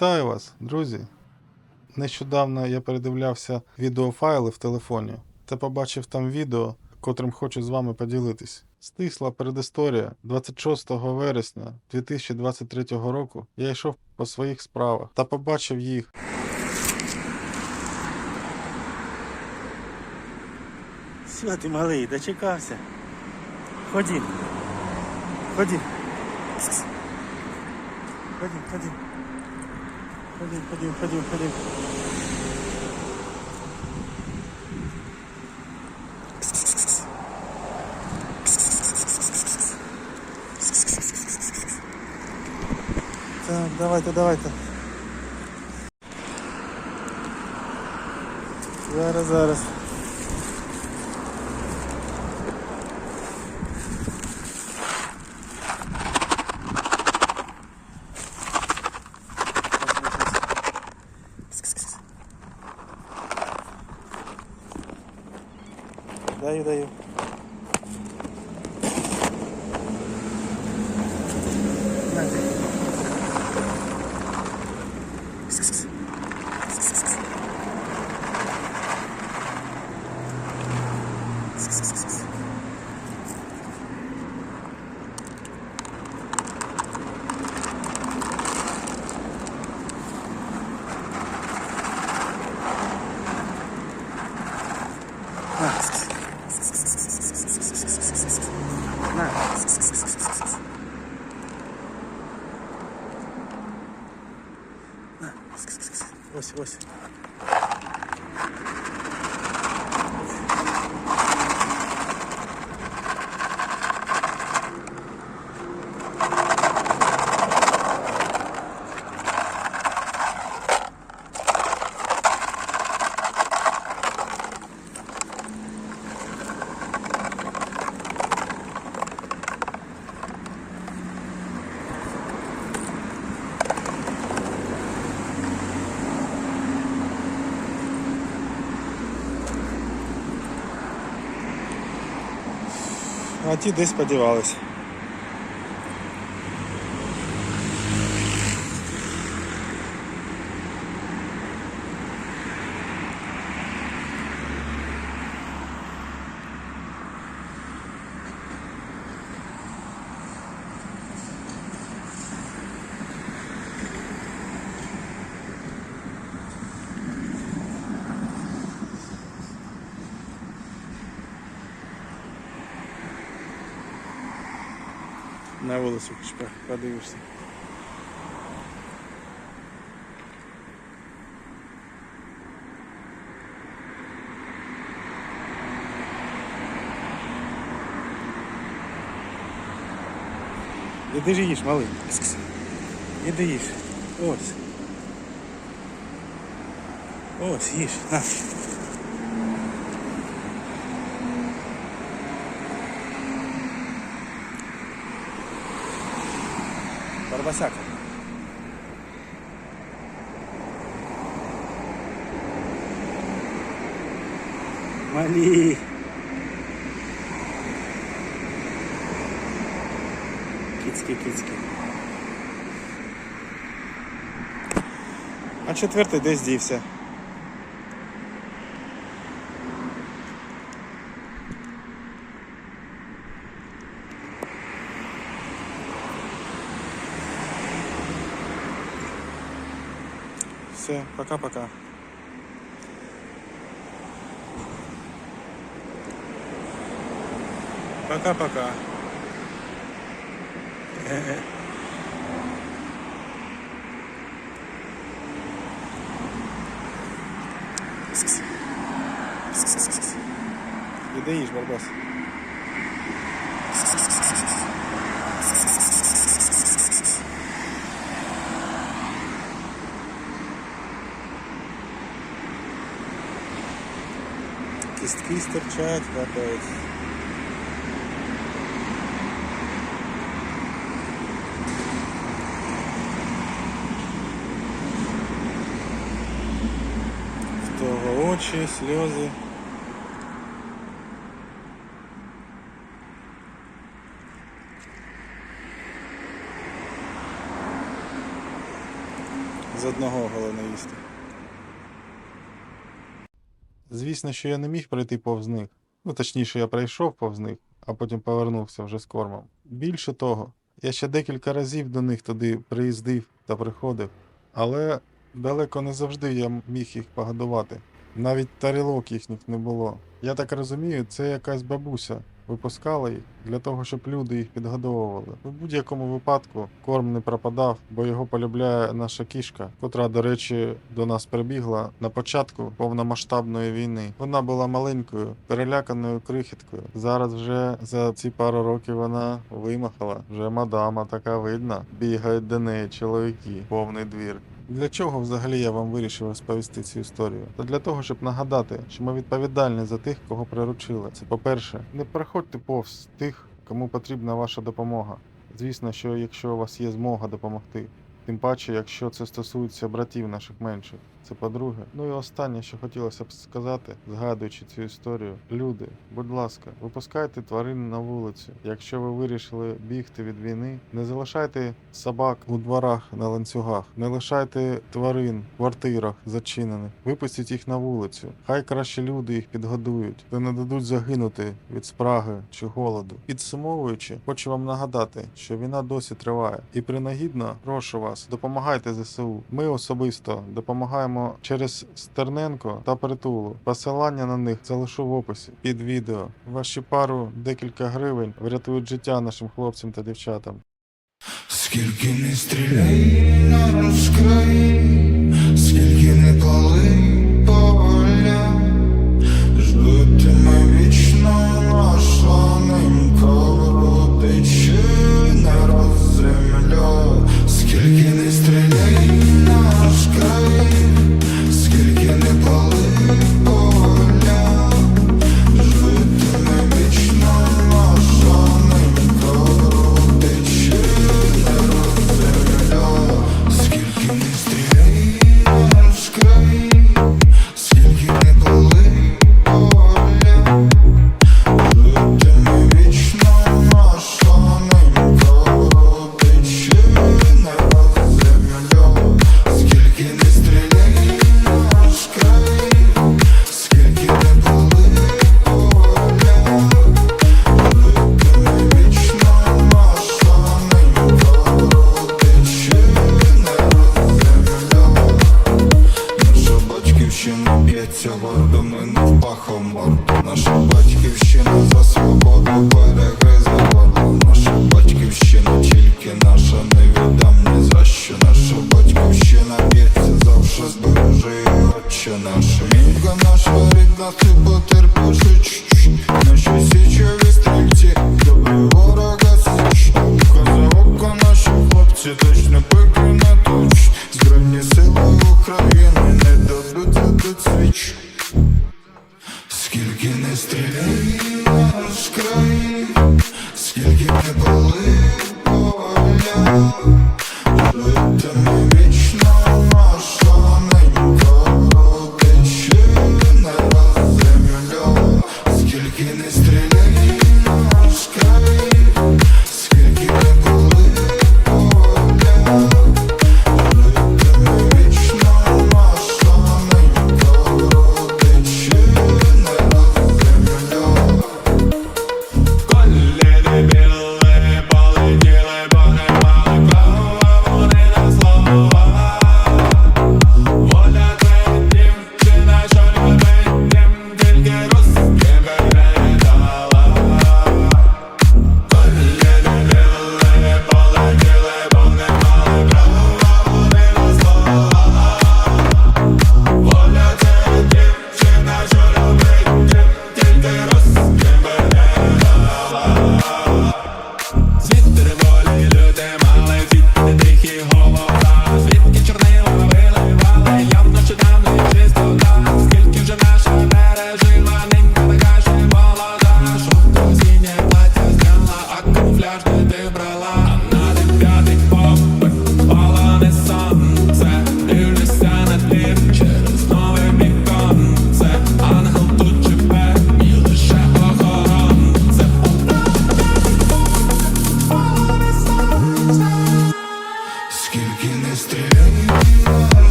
Вітаю вас, друзі! Нещодавно я передивлявся відеофайли в телефоні та побачив там відео, котрим хочу з вами поділитись. Стисла передісторія 26 вересня 2023 року я йшов по своїх справах та побачив їх. Що ти малий, дочекався? Ходім. Ходім. Кс-кс. Ходім, ходім. Ходім, ходім, ходім, ходім. Кс-кс-кс-кс. Кс-кс-кс-кс-кс. Кс-кс-кс-кс-кс. Так, давайте, давайте. Зараз, зараз. А ті десь подівались. На вулицю хоч по- подивишся. Іди ж їж, малий. Кс-кс. Іди їж. Ось. Ось, їж. На. Барбасяка. Малі. Кицьки, кіцькі. А четвертий десь дівся. Все, пока-пока. Пока-пока. Іди їж, Барбас. Кістки стирчать, капець. В того очі, сльози. З одного головне їсти. Звісно, що я не міг пройти повз них. Ну, точніше, я пройшов повз них, а потім повернувся вже з кормом. Більше того, я ще декілька разів до них туди приїздив та приходив, але далеко не завжди я міг їх погодувати. Навіть тарілок їхніх не було. Я так розумію, це якась бабуся випускала їх для того, щоб люди їх підгодовували. У будь-якому випадку корм не пропадав, бо його полюбляє наша кішка, котра, до речі, до нас прибігла на початку повномасштабної війни. Вона була маленькою, переляканою крихіткою. Зараз вже за ці пару років вона вимахала. Вже мадама така видна. Бігають до неї чоловіки, повний двір. Для чого взагалі я вам вирішив розповісти цю історію? Та для того, щоб нагадати, що ми відповідальні за тих, кого приручили. Це по-перше, не проходьте повз тих, кому потрібна ваша допомога. Звісно, що якщо у вас є змога допомогти, тим паче, якщо це стосується братів наших менших. Це по-друге. Ну і останнє, що хотілося б сказати, згадуючи цю історію. Люди, будь ласка, випускайте тварин на вулицю. Якщо ви вирішили бігти від війни, не залишайте собак у дворах на ланцюгах, не лишайте тварин в квартирах зачинених. Випустіть їх на вулицю. Хай краще люди їх підгодують та не дадуть загинути від спраги чи голоду. Підсумовуючи, хочу вам нагадати, що війна досі триває, і принагідно прошу вас, допомагайте ЗСУ. Ми особисто допомагаємо через Стерненко та притулу. Посилання на них залишу в описі під відео. Ваші пару декілька гривень врятують життя нашим хлопцям та дівчатам. Скільки не стріляй, на розкрай, Цього домину пахом морду Наша батьківщина за свободу.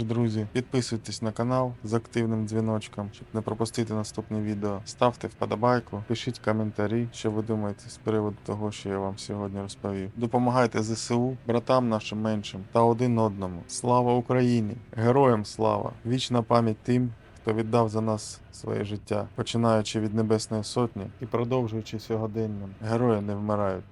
Тож, друзі, підписуйтесь на канал з активним дзвіночком, щоб не пропустити наступне відео. Ставте вподобайку, пишіть коментарі, що ви думаєте з приводу того, що я вам сьогодні розповів. Допомагайте ЗСУ, братам нашим меншим та один одному. Слава Україні! Героям слава! Вічна пам'ять тим, хто віддав за нас своє життя, починаючи від Небесної Сотні і продовжуючи сьогоденням. Герої не вмирають.